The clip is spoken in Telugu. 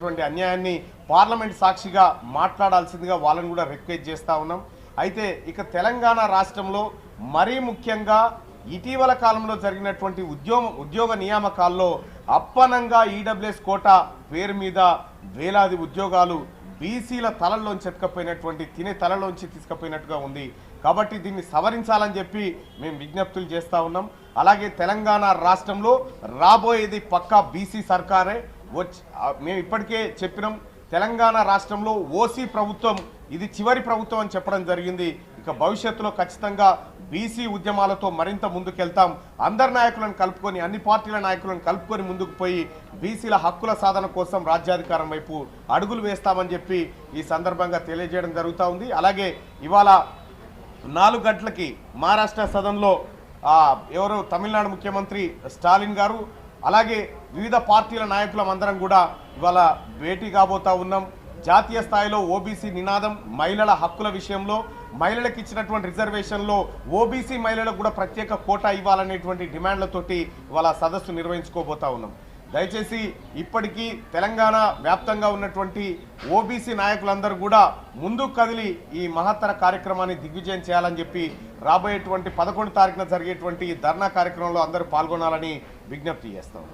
జరుగుతున్నటువంటి అన్యాయాన్ని పార్లమెంట్ సాక్షిగా మాట్లాడాల్సిందిగా వాళ్ళని కూడా రిక్వెస్ట్ చేస్తా ఉన్నాం. అయితే ఇక తెలంగాణ రాష్ట్రంలో మరీ ముఖ్యంగా ఇటీవల కాలంలో జరిగినటువంటి ఉద్యోగ ఉద్యోగ నియామకాల్లో అప్పనంగా ఈడబ్ల్యూఎస్ కోటా పేరు మీద వేలాది ఉద్యోగాలు బీసీల తలల్లోంచి ఎత్తుకపోయినటువంటి తినే తలలోంచి తీసుకుపోయినట్టుగా ఉంది. కాబట్టి దీన్ని సవరించాలని చెప్పి మేము విజ్ఞప్తులు చేస్తూ ఉన్నాం. అలాగే తెలంగాణ రాష్ట్రంలో రాబోయేది పక్కా బీసీ సర్కారే. మేము ఇప్పటికే చెప్పినాం తెలంగాణ రాష్ట్రంలో ఓసీ ప్రభుత్వం ఇది చివరి ప్రభుత్వం అని చెప్పడం జరిగింది. ఇక భవిష్యత్తులో ఖచ్చితంగా బీసీ ఉద్యమాలతో మరింత ముందుకెళ్తాం. అందరి నాయకులను కలుపుకొని అన్ని పార్టీల నాయకులను కలుపుకొని ముందుకు పోయి బీసీల హక్కుల సాధన కోసం రాజ్యాధికారం వైపు అడుగులు వేస్తామని చెప్పి ఈ సందర్భంగా తెలియజేయడం జరుగుతూ ఉంది. అలాగే ఇవాళ నాలుగు గంటలకి మహారాష్ట్ర సదన్లో ఎవరు? తమిళనాడు ముఖ్యమంత్రి స్టాలిన్ గారు అలాగే వివిధ పార్టీల నాయకులం అందరం కూడా ఇవాళ భేటీ కాబోతా ఉన్నాం. జాతీయ స్థాయిలో ఓబీసీ నినాదం మహిళల హక్కుల విషయంలో మహిళలకు ఇచ్చినటువంటి రిజర్వేషన్లో ఓబీసీ మహిళలకు కూడా ప్రత్యేక కోటా ఇవ్వాలనేటువంటి డిమాండ్లతోటి ఇవాళ సదస్సు నిర్వహించుకోబోతా ఉన్నాం. దయచేసి ఇప్పటికీ తెలంగాణ వ్యాప్తంగా ఉన్నటువంటి ఓబీసీ నాయకులందరూ కూడా ముందుకు కదిలి ఈ మహత్తర కార్యక్రమాన్ని దిగ్విజయం చేయాలని చెప్పి రాబోయేటువంటి పదకొండు తారీఖున జరిగేటువంటి ధర్నా కార్యక్రమంలో అందరూ పాల్గొనాలని విజ్ఞప్తి చేస్తాం